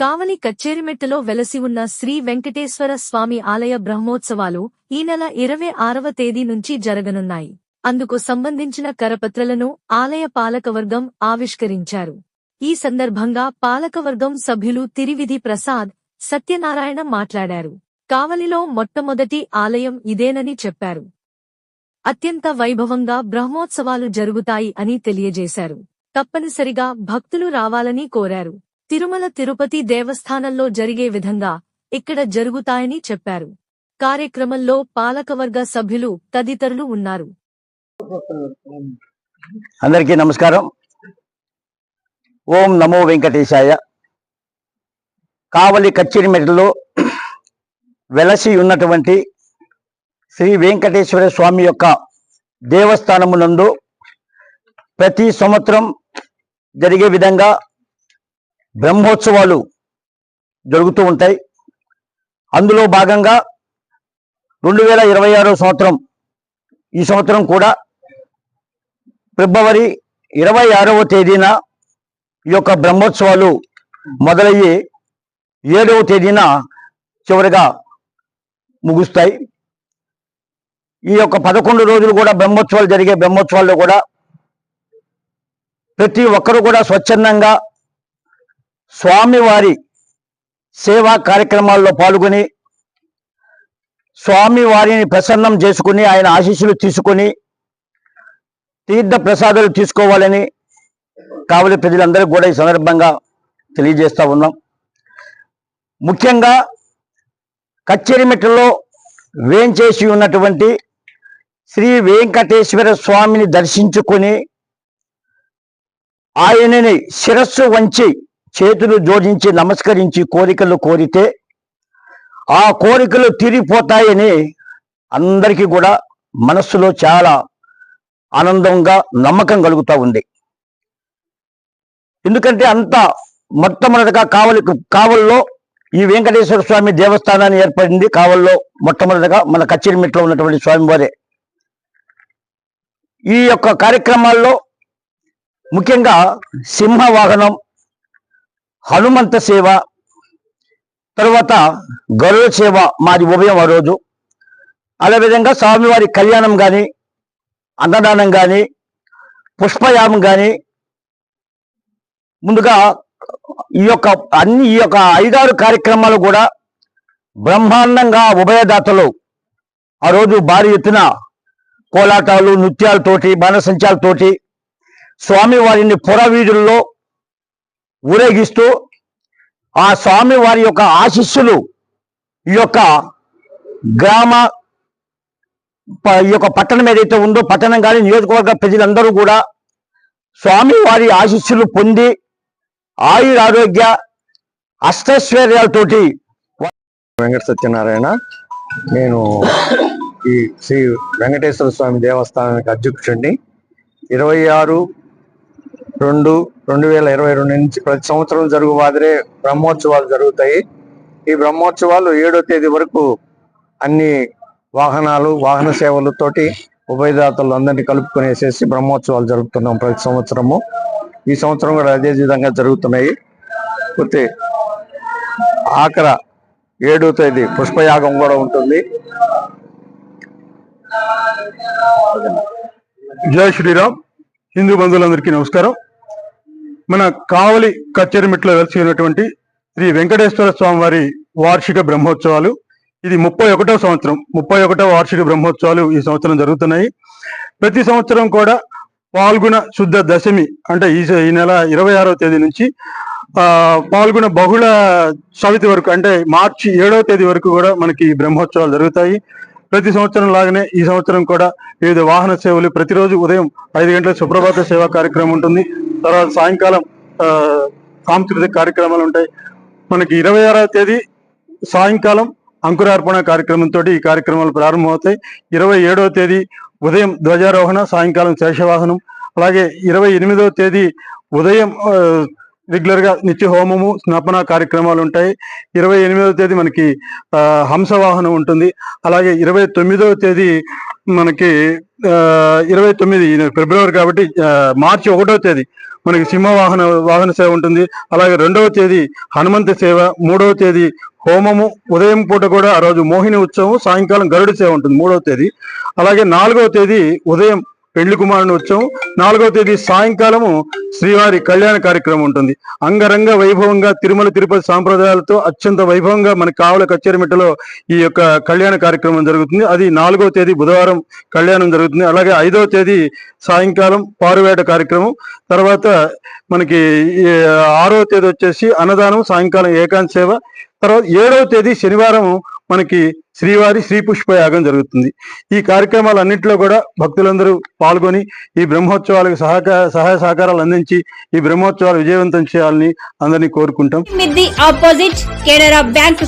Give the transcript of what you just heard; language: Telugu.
కావలి కచ్చేరిమెట్టులో వెలసి ఉన్న శ్రీ వెంకటేశ్వర స్వామి ఆలయ బ్రహ్మోత్సవాలు ఈ నెల ఇరవై ఆరవ తేదీ నుంచి జరగనున్నాయి. అందుకు సంబంధించిన కరపత్రలను ఆలయ పాలకవర్గం ఆవిష్కరించారు. ఈ సందర్భంగా పాలకవర్గం సభ్యులు తిరివిధి ప్రసాద్ సత్యనారాయణ మాట్లాడారు. కావలిలో మొట్టమొదటి ఆలయం ఇదేనని చెప్పారు. అత్యంత వైభవంగా బ్రహ్మోత్సవాలు జరుగుతాయి అని తెలియజేశారు. తప్పనిసరిగా భక్తులు రావాలని కోరారు. తిరుమల తిరుపతి దేవస్థానంలో జరిగే విధంగా ఇక్కడ జరుగుతాయని చెప్పారు. కార్యక్రమంలో పాలకవర్గ సభ్యులు తదితరులు ఉన్నారు. అందరికీ నమస్కారం. ఓం నమో వెంకటేశాయ. కావలి కచ్చిరిమెటలో వెలసి ఉన్నటువంటి శ్రీ వెంకటేశ్వర స్వామి యొక్క దేవస్థానమునందు ప్రతి సంవత్సరం జరిగే విధంగా బ్రహ్మోత్సవాలు జరుగుతూ ఉంటాయి. అందులో భాగంగా రెండు వేల ఇరవై ఆరో సంవత్సరం ఈ సంవత్సరం కూడా ఫిబ్రవరి ఇరవై ఆరవ తేదీన ఈ యొక్క బ్రహ్మోత్సవాలు మొదలయ్యి ఏడవ తేదీన చివరిగా ముగుస్తాయి. ఈ యొక్క పదకొండు రోజులు కూడా బ్రహ్మోత్సవాలు జరిగే బ్రహ్మోత్సవాల్లో కూడా ప్రతి ఒక్కరూ కూడా స్వచ్ఛందంగా స్వామివారి సేవా కార్యక్రమాల్లో పాల్గొని స్వామి వారిని ప్రసన్నం చేసుకుని ఆయన ఆశీస్సులు తీసుకొని తీర్థ ప్రసాదాలు తీసుకోవాలని కావలి ప్రజలందరికీ కూడా ఈ సందర్భంగా తెలియజేస్తూ ఉన్నాం. ముఖ్యంగా కచ్చేరిమెట్టలో వేంచేసి ఉన్నటువంటి శ్రీ వెంకటేశ్వర స్వామిని దర్శించుకొని ఆయనని శిరస్సు వంచి చేతులు జోడించి నమస్కరించి కోరికలు కోరితే ఆ కోరికలు తీరిపోతాయని అందరికీ కూడా మనస్సులో చాలా ఆనందంగా నమ్మకం కలుగుతూ ఉంది. ఎందుకంటే అంత మొట్టమొదటిగా కావలి కావల్లో ఈ వెంకటేశ్వర స్వామి దేవస్థానాన్ని ఏర్పడింది. కావల్లో మొట్టమొదటిగా మన కచ్చిరిమిట్లో ఉన్నటువంటి స్వామివారే. ఈ యొక్క కార్యక్రమాల్లో ముఖ్యంగా సింహ వాహనం హనుమంత సేవ తర్వాత గరుడ సేవ మాది ఉభయం ఆ రోజు. అదేవిధంగా స్వామివారి కళ్యాణం కానీ అన్నదానం కానీ పుష్పయామం కానీ ముందుగా ఈ యొక్క అన్ని ఈ యొక్క ఐదారు కార్యక్రమాలు కూడా బ్రహ్మాండంగా ఉభయదాతలు ఆ రోజు భారీ ఎత్తున కోలాటాలు నృత్యాలతోటి బాణసంచాలతోటి స్వామివారిని పురవీధుల్లో ఊరేగిస్తూ ఆ స్వామి వారి యొక్క ఆశీస్సులు ఈ యొక్క గ్రామ ప- ఈ యొక్క పట్టణం ఏదైతే ఉందో పట్టణం కానీ నియోజకవర్గ ప్రజలందరూ కూడా స్వామి వారి ఆశీస్సులు పొంది ఆయుర ఆరోగ్య అష్టైశ్వర్యాలతోటి వెంకట సత్యనారాయణ నేను ఈ శ్రీ వెంకటేశ్వర స్వామి దేవస్థానానికి అధ్యక్షుడిని. ఇరవై ఆరు రెండు రెండు వేల ఇరవై రెండు నుంచి ప్రతి సంవత్సరం జరుగు మాదిరే బ్రహ్మోత్సవాలు జరుగుతాయి. ఈ బ్రహ్మోత్సవాలు ఏడో తేదీ వరకు అన్ని వాహనాలు వాహన సేవలతోటి ఉభయదాతలు అందరినీ కలుపుకునేసేసి బ్రహ్మోత్సవాలు జరుపుతున్నాం ప్రతి సంవత్సరము. ఈ సంవత్సరం కూడా అదే విధంగా జరుగుతున్నాయి. పోతే ఆఖర ఏడో తేదీ పుష్పయాగం కూడా ఉంటుంది. జై శ్రీరామ్. హిందూ బంధువులందరికీ నమస్కారం. మన కావలి కచ్చేరిమిట్లో వెలిసి ఉన్నటువంటి శ్రీ వెంకటేశ్వర స్వామి వారి వార్షిక బ్రహ్మోత్సవాలు. ఇది ముప్పై ఒకటో సంవత్సరం. ముప్పై ఒకటో వార్షిక బ్రహ్మోత్సవాలు ఈ సంవత్సరం జరుగుతున్నాయి. ప్రతి సంవత్సరం కూడా పాల్గొన శుద్ధ దశమి అంటే ఈ ఈ నెల ఇరవై ఆరో తేదీ నుంచి పాల్గొన బహుళ సవితి వరకు అంటే మార్చి ఏడవ తేదీ వరకు కూడా మనకి ఈ బ్రహ్మోత్సవాలు జరుగుతాయి. ప్రతి సంవత్సరం లాగానే ఈ సంవత్సరం కూడా వివిధ వాహన సేవలు ప్రతిరోజు ఉదయం ఐదు గంటల సుప్రభాత సేవా కార్యక్రమం ఉంటుంది. తర్వాత సాయంకాలం సాంస్కృతిక కార్యక్రమాలు ఉంటాయి. మనకి ఇరవై ఆరవ తేదీ సాయంకాలం అంకురార్పణ కార్యక్రమంతో ఈ కార్యక్రమాలు ప్రారంభమవుతాయి. ఇరవై ఏడవ తేదీ ఉదయం ధ్వజారోహణ సాయంకాలం శేషవాహనం అలాగే ఇరవై ఎనిమిదవ తేదీ ఉదయం రెగ్యులర్గా నిత్య హోమము స్నాపన కార్యక్రమాలు ఉంటాయి. ఇరవై ఎనిమిదవ తేదీ మనకి హంసవాహనం ఉంటుంది. అలాగే ఇరవై తొమ్మిదవ తేదీ మనకి ఇరవై తొమ్మిది ఫిబ్రవరి కాబట్టి మార్చి ఒకటో తేదీ మనకి సింహ వాహన వాహన సేవ ఉంటుంది. అలాగే రెండవ తేదీ హనుమంత సేవ మూడవ తేదీ హోమము ఉదయం పూట కూడా ఆ రోజు మోహిని ఉత్సవం సాయంకాలం గరుడు సేవ ఉంటుంది మూడవ తేదీ. అలాగే నాలుగవ తేదీ ఉదయం పెళ్ళి కుమారుని ఉత్సవం. నాలుగవ తేదీ సాయంకాలము శ్రీవారి కళ్యాణ కార్యక్రమం ఉంటుంది. అంగరంగ వైభవంగా తిరుమల తిరుపతి సాంప్రదాయాలతో అత్యంత వైభవంగా మన కావల కచ్చేరిమిట్టలో ఈ యొక్క కళ్యాణ కార్యక్రమం జరుగుతుంది. అది నాలుగవ తేదీ బుధవారం కళ్యాణం జరుగుతుంది. అలాగే ఐదవ తేదీ సాయంకాలం పారువేట కార్యక్రమం. తర్వాత మనకి ఆరవ తేదీ వచ్చేసి అన్నదానం సాయంకాలం ఏకాంత సేవ. తర్వాత ఏడవ తేదీ శనివారం మనకి శ్రీవారి శ్రీ పుష్పయాగం జరుగుతుంది. ఈ కార్యక్రమాలన్నింటిలో కూడా భక్తులందరూ పాల్గొని ఈ బ్రహ్మోత్సవాలకు సహకార సహాయ సహకారాలు అందించి ఈ బ్రహ్మోత్సవాలు విజయవంతం చేయాలని అందరినీ కోరుకుంటాం. Opposite Canara bank